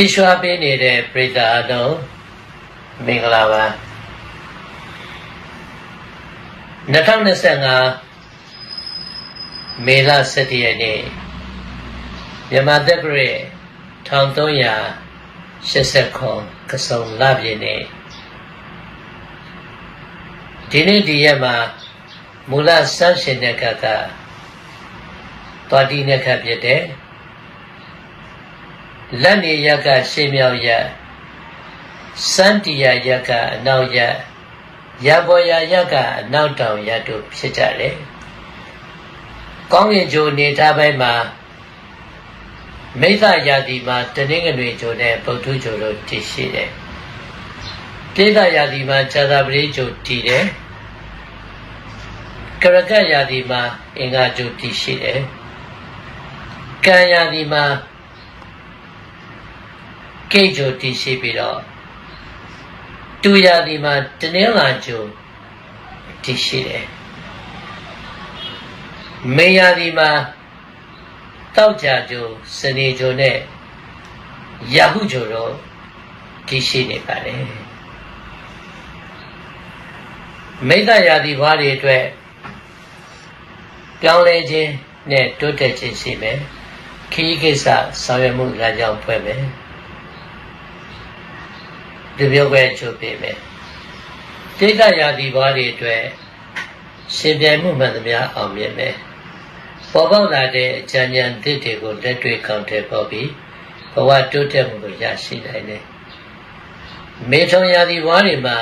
ကြည်ရွှာပေးနေတဲ့ပရိသတ်အလုံးမင်္ဂလာပါ2025မေလ17ရက်နေ့မြန်မာတက္ကရာ1389ကစုံလပြည့်နေ့ဒီနေ့ဒီရက်မှာမူလဆန်းရှင်တဲ့ကကသွားတိနဲ့ခတ်ဖြစ်တဲ့ လက်နေရက်ကရှေးမြောက်ရက်စန္တီယာရက်ကအနောက်ရက်ရဘော်ယာရက်ကအနောက်တောင်ရက်တို့ဖြစ်ကြတယ်။ကောင်းကင်ဂျိုနေထားပိုင်းမှာမိသရာတိမှာတနင်္ဂနွေဂျိုနဲ့ဗုဒ္ဓဂျိုတို့တည်ရှိတယ်။ပိသရာတိမှာဇာတာပရိဂျိုတည်တယ်။ကရကရာတိမှာအင်္ဂါဂျိုတည်ရှိတယ်။ကံရာတိမှာ ကိတ်ဂျိုတည်ရှိပြီးတော့တူရာဒီမှာတနင်္လာဂျိုတည်ရှိတယ်မေယာဒီမှာတောက်ကြဂျိုစနေဂျိုနဲ့ယာဟုဂျိုတော့တည်ရှိနေပါတယ်မိဒရာဒီဘွားတွေအတွက်ပြောင်းလဲခြင်းနဲ့တိုးတက်ခြင်းရှိမယ်ခီးကိစ္စဆောင်ရွက်မှုလမ်းကြောင်းဖွဲ့မယ် ဒီမျိုးပဲချုပ်ပေးမယ်တိတ်တရာဒီဘွားတွေအတွက်ရှင်ပြိုင်မှုမှန်သမျှအောင်မြင်မယ်ပေါ်ပေါက်လာတဲ့အကြံဉာဏ်သစ်တွေကိုလက်တွေ့ကောင်းတဲ့ပေါ်ပြီးဘဝတိုးတက်မှုကိုရရှိနိုင်တယ်မေထုံရာဒီဘွားတွေမှာ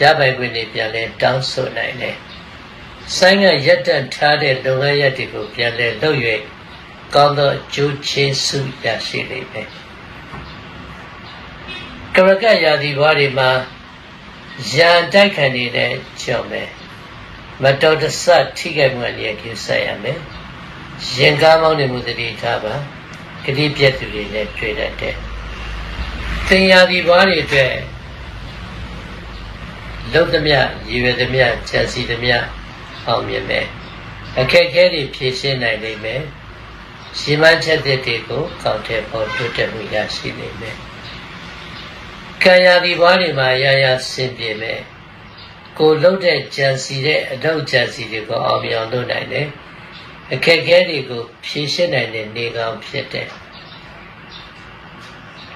ရပိုင်ခွင့်တွေပြန်လဲတောင်းဆိုနိုင်တယ်ဆိုင်ကရက်တက်ထားတဲ့လုပ်ငန်းရက်တွေကိုပြန်လဲလုပ်၍ကောင်းသောကျိုးချေးစုရရှိလိမ့်မယ် ကရကရာသီဘွားတွေမှာရန်တိုက်ခံနေတဲ့ကြောင့်ပဲမတော်တဆထိခိုက်မှုအနေနဲ့ကျဆက်ရမယ်ရင်ကားမောင်းနေမှုတတိထားပါဂတိပြည့်သူတွေနဲ့တွေ့တတ်တယ်သင်ရာသီဘွားတွေအတွက်လုံသမျှရည်ရွယ်သမျှကြံစီသမျှအောင်မြင်မယ်အခက်အခဲတွေဖြေရှင်းနိုင်လိမ့်မယ်ရှင်မချက်တွေကိုကောက်တဲ့ပေါ်တိုးတက်မှုရရှိနေမယ် ကံရာဒီဘွားတွေမှာရရဆင်ပြေမယ်ကိုလှုပ်တဲ့ကြံစီတဲ့အထောက်ကြံစီတွေကိုအောင်မြင်အောင်လုပ်နိုင်တယ်အခက်အခဲတွေကိုဖြေရှင်းနိုင်တဲ့နေကောင်ဖြစ်တယ်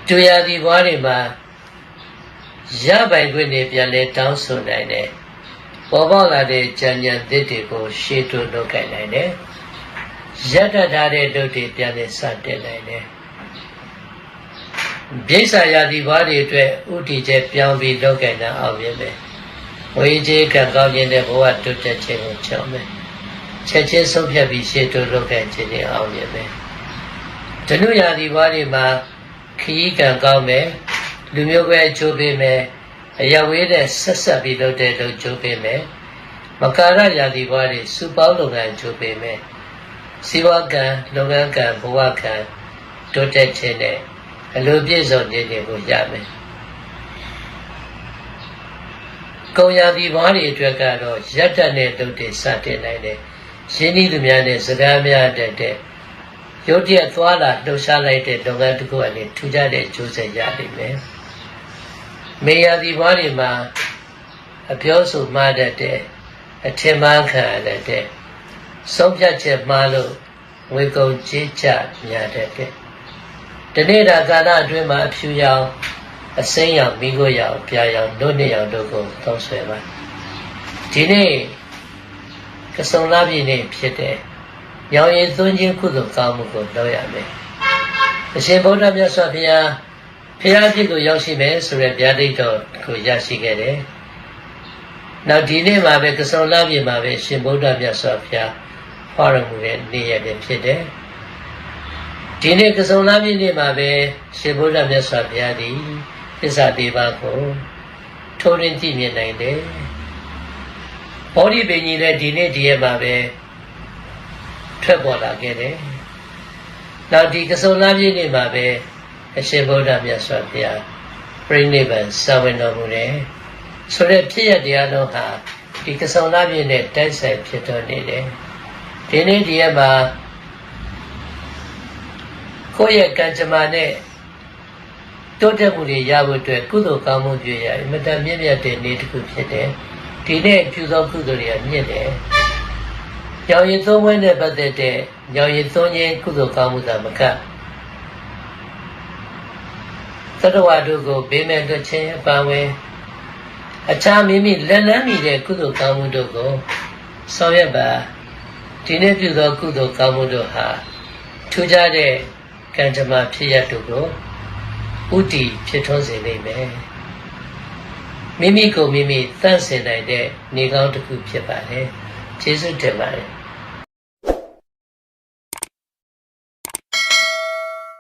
တူရာဒီဘွားတွေမှာရပိုင်ခွင့်တွေပြန်လဲတောင်းဆိုနိုင်တယ်ပေါ်ပေါက်လာတဲ့ကြံကြံသစ်တွေကိုရှေ့တိုးလုပ်ကြနိုင်တယ်ရတ္တထားတဲ့လုပ်တွေပြန်လဲစတင်နိုင်တယ် ပြိဿာယာတိဘွားတွေအတွက်ဥတီချက်ပြောင်းပြီးလောက်ကံတာအောင်မြင်မယ်။ဝေကြီးကံကောင်းခြင်းတဲ့ဘဝတုတ်တက်ခြင်းကိုချောင်းမယ်။ချက်ချင်းဆုံးဖြတ်ပြီးရှေ့တိုးလောက်ကံခြင်းတွေအောင်မြင်မယ်။ဓနုယာတိဘွားတွေမှာခရီးကံကောင်းမယ်။လူမျိုးပဲအကျိုးပေးမယ်။အယဝေးတဲ့ဆက်ဆက်ပြီးလုပ်တဲ့လုပ်ကျိုးပေးမယ်။မကာရယာတိဘွားတွေစုပေါင်းလုပ်ငန်းကျိုးပေးမယ်။စီဝကံလုပ်ငန်းကံဘဝကံတိုးတက်ခြင်းနဲ့ အလိုပြည့်စုံခြင်းတွေကိုရမယ်။ကုံရာဒီဘွားတွေအတွက်ကတော့ရက်တက်တဲ့လုပ်တွေစတင်နိုင်တယ်။ရှင်းဤသူများနဲ့စကားများတတ်တဲ့ရုပ်တရက်သွားလာလှုပ်ရှားလိုက်တဲ့လုပ်ငန်းတစ်ခုအနေထူးခြားတဲ့ကျိုးဆက်ရနိုင်မယ်။မေယာဒီဘွားတွေမှာအပြောဆိုမှားတတ်တဲ့အထင်မှားခံရတတ်တဲ့ဆုံးဖြတ်ချက်မှားလို့ဝေကုံကြေးချများတတ်တဲ့ တနေ့တာကာလအတွင်းမှာအဖြူရောင်အစိမ်းရောင်မိခိုးရောင်ပြာရောင်တို့နှစ်ရောင်တို့ကိုသုံးဆွဲပါဒီနေ့ကစုံလာပြည့်နေ့ဖြစ်တဲ့ရောင်ရည်သွင်းခြင်းကုသိုလ်ကောင်းမှုကိုလုပ်ရမယ်အရှင်ဗုဒ္ဓမြတ်စွာဘုရားဖရာဖြစ်ကိုရောက်ရှိမယ်ဆိုရယ်ဗျာဒိတ်တော်ကိုရရှိခဲ့တယ်နောက်ဒီနေ့မှာပဲကစုံလာပြည့်မှာပဲရှင်ဗုဒ္ဓမြတ်စွာဘုရားဟောတော်မူတဲ့နေ့ရက်ပဲဖြစ်တယ် ဒီနေ့ကစုံလာပြည့်နေ့မှာပဲရှင်ဘုရားမြတ်စွာဘုရားသည်သစ္စာ၄ပါးကိုထိုးရင်းကြည့်မြင်နိုင်တယ်။ဘောဓိပင်ကြီးလည်းဒီနေ့ဒီရက်မှာပဲထွက်ပေါ်လာခဲ့တယ်။နောက်ဒီကစုံလာပြည့်နေ့မှာပဲအရှင်ဘုရားမြတ်စွာဘုရားပြိဋိဘံစာဝင်တော်မူတယ်။ဆိုတဲ့ဖြစ်ရတရားလုံးဟာဒီကစုံလာပြည့်နဲ့တိုက်ဆိုင်ဖြစ်တော်နေတယ်။ဒီနေ့ဒီရက်မှာ ကိုယ့်ရဲ့ကံကြမ္မာနဲ့တိုးတက်မှုတွေရဖို့အတွက်ကုသိုလ်ကောင်းမှုပြုရအင်မတန်မြင့်မြတ်တဲ့နေ့တစ်ခုဖြစ်တယ်ဒီနေ့ပြုသောကုသိုလ်တွေကမြင့်တယ်။ရောင်ရည်သုံးဝဲနဲ့ပတ်သက်တဲ့ရောင်ရည်သုံးခြင်းကုသိုလ်ကောင်းမှုသာမကသတ္တဝါတို့ကိုဘေးမဲ့လွတ်ခြင်းအပါအဝင်အခြားမိမိလက်လန်းမိတဲ့ကုသိုလ်ကောင်းမှုတို့ကိုဆောင်ရွက်ပါဒီနေ့ပြုသောကုသိုလ်ကောင်းမှုတို့ဟာထူးခြားတဲ့ ကံကြမ္မာဖြစ်ရတို့ကိုဥတီဖြစ်ထွန်းစေလိမ့်မယ်မိမိကိုမိမိသန့်စင်နိုင်တဲ့နေကောင်းတစ်ခုဖြစ်ပါတယ်ကျေးဇူးတင်ပါတယ်